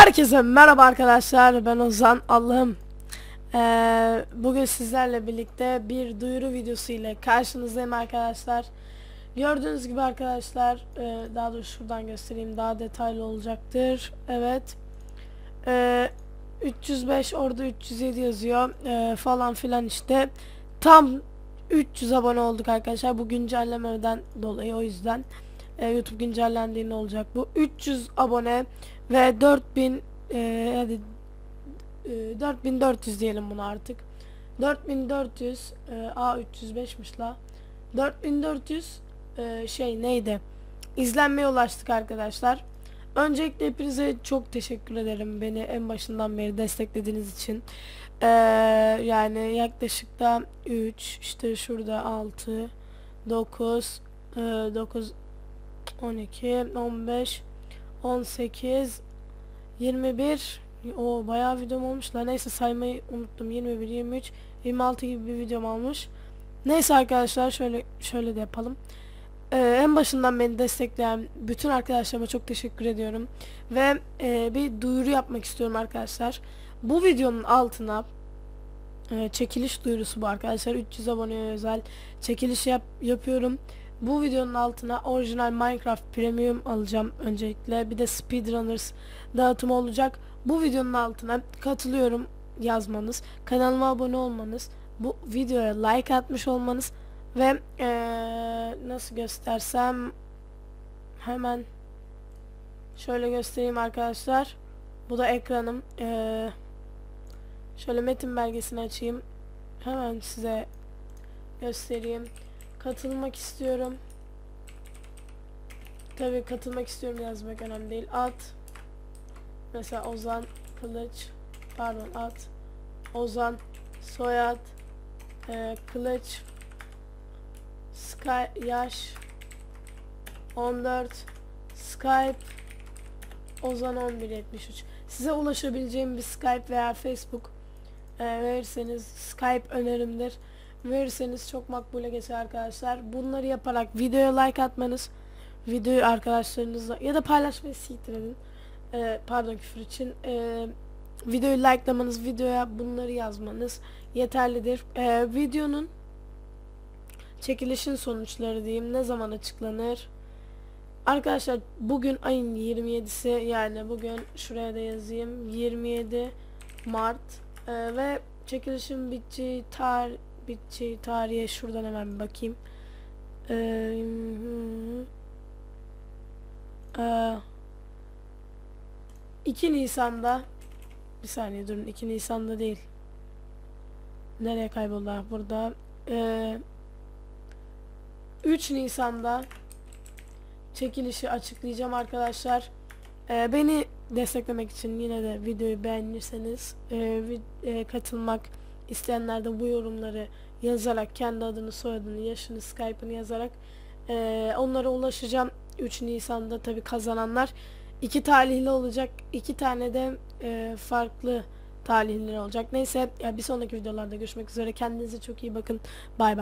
Herkese merhaba arkadaşlar ben Ozan. Allah'ım Ee, Bugün sizlerle birlikte bir duyuru videosu ile karşınızdayım arkadaşlar. Gördüğünüz gibi arkadaşlar e, Daha doğrusu şuradan göstereyim daha detaylı olacaktır. Evet Ee, 305 orada 307 yazıyor ee, falan filan işte. Tam 300 abone olduk arkadaşlar bu güncellemeden dolayı o yüzden e, YouTube güncellendiğinde olacak bu. 300 abone ve 4000 e, hadi e, 4400 diyelim bunu artık. 4400 e, A305'miş la. 4400 e, şey neydi? İzlenmeye ulaştık arkadaşlar. Öncelikle hepinize çok teşekkür ederim beni en başından beri desteklediğiniz için. E, yani yaklaşık da 3 işte şurada 6 9 e, 9 12 15 18 21 o bayağı videom olmuş la neyse saymayı unuttum. 21 23 26 gibi bir videom olmuş. Neyse arkadaşlar şöyle şöyle de yapalım. Ee, en başından beni destekleyen bütün arkadaşlarıma çok teşekkür ediyorum. Ve e, bir duyuru yapmak istiyorum arkadaşlar. Bu videonun altına e, çekiliş duyurusu bu arkadaşlar. 300 aboneye özel çekiliş yap yapıyorum bu videonun altına orijinal Minecraft Premium alacağım öncelikle. Bir de Speedrunners dağıtımı olacak. Bu videonun altına katılıyorum yazmanız, kanalıma abone olmanız, bu videoya like atmış olmanız ve ee, nasıl göstersem hemen şöyle göstereyim arkadaşlar. Bu da ekranım. Ee, şöyle metin belgesini açayım. Hemen size göstereyim. Katılmak istiyorum. Tabii katılmak istiyorum yazmak önemli değil. At. Mesela Ozan Kılıç. Pardon at. Ozan Soyad. E, Kılıç. Sky yaş 14 Skype Ozan 1173 Size ulaşabileceğim bir Skype veya Facebook e, verirseniz Skype önerimdir verirseniz çok makbule geçer arkadaşlar. Bunları yaparak videoya like atmanız, videoyu arkadaşlarınızla ya da paylaşmayı siktir edin. Ee, pardon küfür için. Ee, videoyu likelamanız, videoya bunları yazmanız yeterlidir. Ee, videonun çekilişin sonuçları diyeyim ne zaman açıklanır? Arkadaşlar bugün ayın 27'si yani bugün şuraya da yazayım 27 Mart ee, ve çekilişin biteceği tarih biteceği tarihe şuradan hemen bir bakayım. Ee, e, 2 Nisan'da bir saniye durun 2 Nisan'da değil. Nereye kayboldular burada? Ee, 3 Nisan'da çekilişi açıklayacağım arkadaşlar. Ee, beni desteklemek için yine de videoyu beğenirseniz e, vid e, katılmak İsteyenler de bu yorumları yazarak kendi adını, soyadını, yaşını, Skype'ını yazarak e, onlara ulaşacağım. 3 Nisan'da tabi kazananlar iki talihli olacak. iki tane de e, farklı talihliler olacak. Neyse ya bir sonraki videolarda görüşmek üzere. Kendinize çok iyi bakın. Bay bay.